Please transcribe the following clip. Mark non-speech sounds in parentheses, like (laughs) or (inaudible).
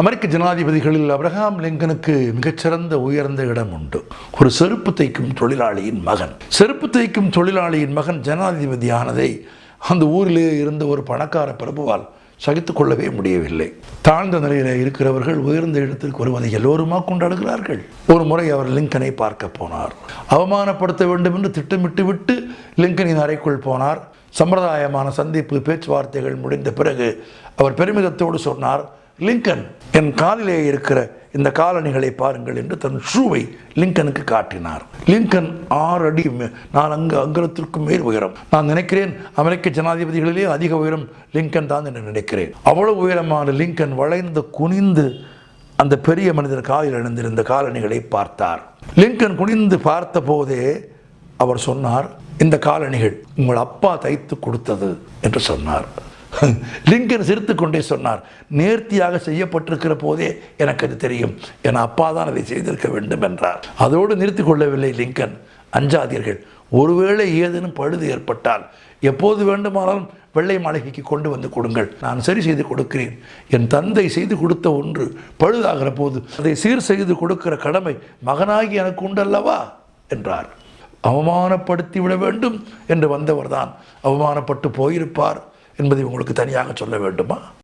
அமெரிக்க ஜனாதிபதிகளில் Abraham லிங்கனுக்கு மிகச்சிறந்த உயர்ந்த இடம் உண்டு. ஒரு செருப்பு தைக்கும் தொழிலாளியின் மகன். செருப்பு தைக்கும் தொழிலாளியின் மகன் ஜனாதிபதியானதை அந்த ஊரிலே இருந்த ஒரு பணக்கார பிரபுவால் சகித்து கொள்ளவே முடியவில்லை. தாழ்ந்த நிலையில் இருக்கிறவர்கள் உயர்ந்த இடத்திற்கு வருவதை எல்லோருமா கொண்டாடுகிறார்கள்? ஒரு முறை அவர் லிங்கனை பார்க்க போனார். அவமானப்படுத்த வேண்டும் என்று திட்டமிட்டு விட்டு லிங்கனின் அறைக்குள் போனார். சம்பிரதாயமான சந்திப்பு பேச்சுவார்த்தைகள் முடிந்த பிறகு அவர் பெருமிதத்தோடு சொன்னார் லிங்கன் என் காலிலே இருக்கிற இந்த காலணிகளை பாருங்கள் என்று தன் ஷூவை லிங்கனுக்கு காட்டினார். லிங்கன் ஆறு அடி மே- நான் அங்கு அங்குலத்திற்கும் மேல் உயரம். நான் நினைக்கிறேன் அமெரிக்க ஜனாதிபதிகளிலே அதிக உயரம் லிங்கன் தான் என்று நினைக்கிறேன். அவ்வளவு உயரமான லிங்கன் வளைந்து குனிந்து அந்த பெரிய மனிதர் காலில் அணிந்திருந்த காலணிகளை பார்த்தார். லிங்கன் குனிந்து பார்த்த போதே அவர் சொன்னார் இந்த காலணிகள் உங்கள் அப்பா தைத்து கொடுத்தது என்று சொன்னார். (laughs) லிங்கன் சிரித்து கொண்டே சொன்னார் நேர்த்தியாக செய்யப்பட்டிருக்கிற போதே எனக்கு அது தெரியும். என் அப்பா தான் அதை செய்திருக்க வேண்டும் என்றார். அதோடு நிறுத்தி கொள்ளவில்லை லிங்கன். அஞ்சாதீர்கள் ஒருவேளை ஏதேனும் பழுது ஏற்பட்டால் எப்போது வேண்டுமானாலும் வெள்ளை மாளிகைக்கு கொண்டு வந்து கொடுங்கள். நான் சரி செய்து கொடுக்கிறேன். என் தந்தை செய்து கொடுத்த ஒன்று பழுதாகிற போது அதை சீர் செய்து கொடுக்கிற கடமை மகனாகி எனக்கு உண்டல்லவா? என்றார். அவமானப்படுத்தி விட வேண்டும் என்று வந்தவர்தான் அவமானப்பட்டு போயிருப்பார். என்பதை உங்களுக்கு தனியாக சொல்ல வேண்டுமா?